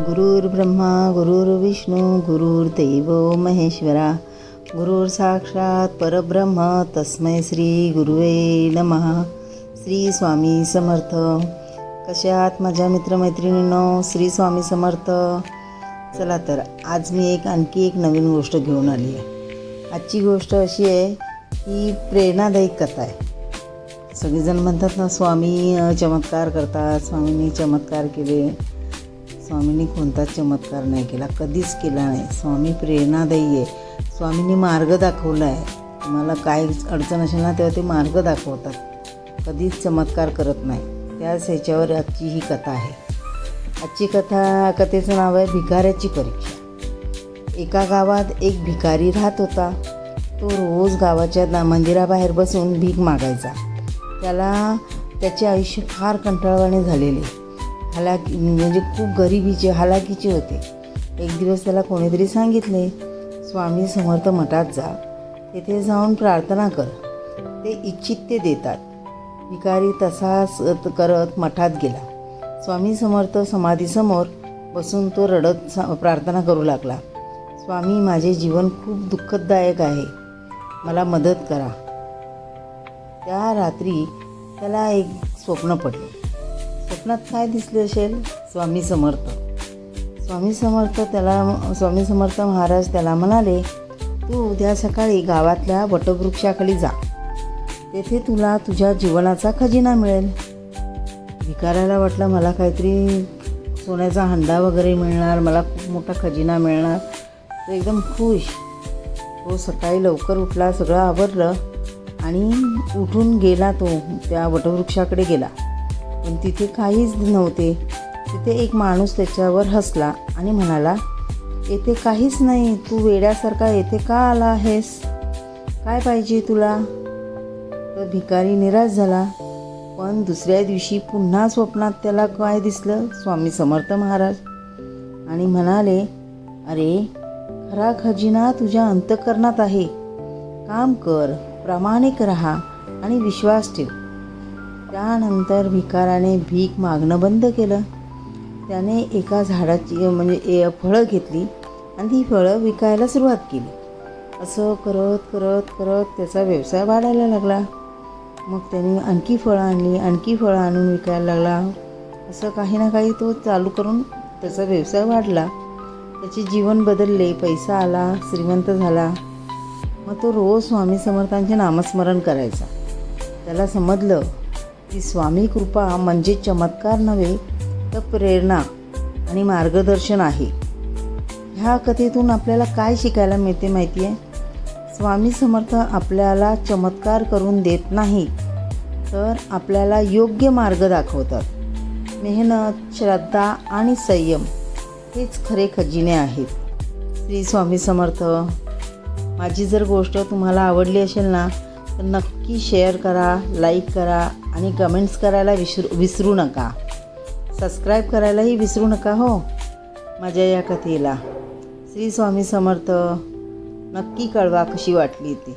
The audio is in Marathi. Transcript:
गुरुर्ब्रह्मा गुरुर्विष्णू गुरुर्दैव महेश्वरा गुरुर साक्षात परब्रह्म तस्मै श्री गुरुवे नमः. श्री स्वामी समर्थ. कशात माझ्या मित्रमैत्रिणींनो? श्री स्वामी समर्थ. चला तर आज मी एक आणखी एक नवीन गोष्ट घेऊन आली आहे. आजची गोष्ट अशी आहे की प्रेरणादायी कथा आहे. सगळेजण म्हणतात ना स्वामी चमत्कार करतात. स्वामींनी चमत्कार केले. स्वामींनी कोणताच चमत्कार नाही केला कधीच केला नाही. स्वामी प्रेरणादायी आहे. स्वामींनी मार्ग दाखवला आहे तुम्हाला काय अडचण असेल ना तेव्हा ते मार्ग दाखवतात. कधीच चमत्कार करत नाही. त्याच ह्याच्यावर आजची ही कथा आहे. आजची कथा कथेचं नाव आहे भिकाऱ्याची परीक्षा. एका गावात एक भिकारी राहत होता. तो रोज गावाच्या दा मंदिराबाहेर बसून भीक मागायचा. त्याला त्याचे आयुष्य फार कंटाळवाणे झालेले. हालाकी म्हणजे खूप गरिबीचे हालाकीचे होते. एक दिवस त्याला कोणीतरी सांगितले स्वामी समर्थ मठात जा. तेथे जाऊन प्रार्थना कर. ते इच्छित ते देतात. भिकारी तसाच करत मठात गेला. स्वामी समर्थ समाधीसमोर बसून तो रडत प्रार्थना करू लागला. स्वामी माझे जीवन खूप दुःखदायक आहे. मला मदत करा. त्या रात्री त्याला एक स्वप्न पडले. स्वप्नात काय दिसले असेल? स्वामी समर्थ. स्वामी समर्थ त्याला स्वामी समर्थ महाराज त्याला म्हणाले तू उद्या सकाळी गावातल्या वटवृक्षाखाली जा. तेथे तुला तुझ्या जीवनाचा खजिना मिळेल. भिकाऱ्याला वाटलं मला काहीतरी सोन्याचा हंडा वगैरे मिळणार मला खूप मोठा खजिना मिळणार. तो एकदम खुश. तो सकाळी लवकर उठला सगळं आवरलं आणि उठून गेला तो त्या वटवृक्षाकडे गेला. पण तिथे काहीच नव्हते. तिथे एक माणूस त्याच्यावर हसला आणि म्हणाला येथे काहीच नाही. तू वेड्यासारखा येथे का आला आहेस? काय पाहिजे तुला? तर भिकारी निराश झाला. पण दुसऱ्या दिवशी पुन्हा स्वप्नात त्याला काय दिसलं? स्वामी समर्थ महाराज. आणि म्हणाले अरे खरा खजिना तुझ्या अंतकरणात आहे. काम कर प्रामाणिक राहा आणि विश्वास ठेव. त्यानंतर भिकाराने भीक मागणं बंद केलं. त्याने एका झाडाची म्हणजे ए फळं घेतली आणि ती फळं विकायला सुरुवात केली. असं करत करत करत त्याचा व्यवसाय वाढायला लागला. मग त्याने आणखी फळं आणली आणखी फळं आणून विकायला लागला. असं काही ना काही तो चालू करून त्याचा व्यवसाय वाढला. त्याचे जीवन बदलले पैसा आला श्रीमंत झाला. मग तो रोज स्वामी समर्थांचे नामस्मरण करायचा. त्याला समजलं ती स्वामी कृपा म्हणजे चमत्कार नव्हे तर प्रेरणा आणि मार्गदर्शन आहे. ह्या कथेतून आपल्याला काय शिकायला मिळते माहिती आहे स्वामी समर्थ आपल्याला चमत्कार करून देत नाही तर आपल्याला योग्य मार्ग दाखवतात. मेहनत श्रद्धा आणि संयम हेच खरे खजिने आहेत. श्री स्वामी समर्थ माझी जर गोष्ट तुम्हाला आवडली असेल ना तर नक्की शेअर करा लाईक करा आणि कमेंट्स करायला विसरू विसरू नका. सबस्क्राईब करायलाही विसरू नका हो. माझ्या या कथेला. श्री स्वामी समर्थ. नक्की कळवा कशी वाटली ती.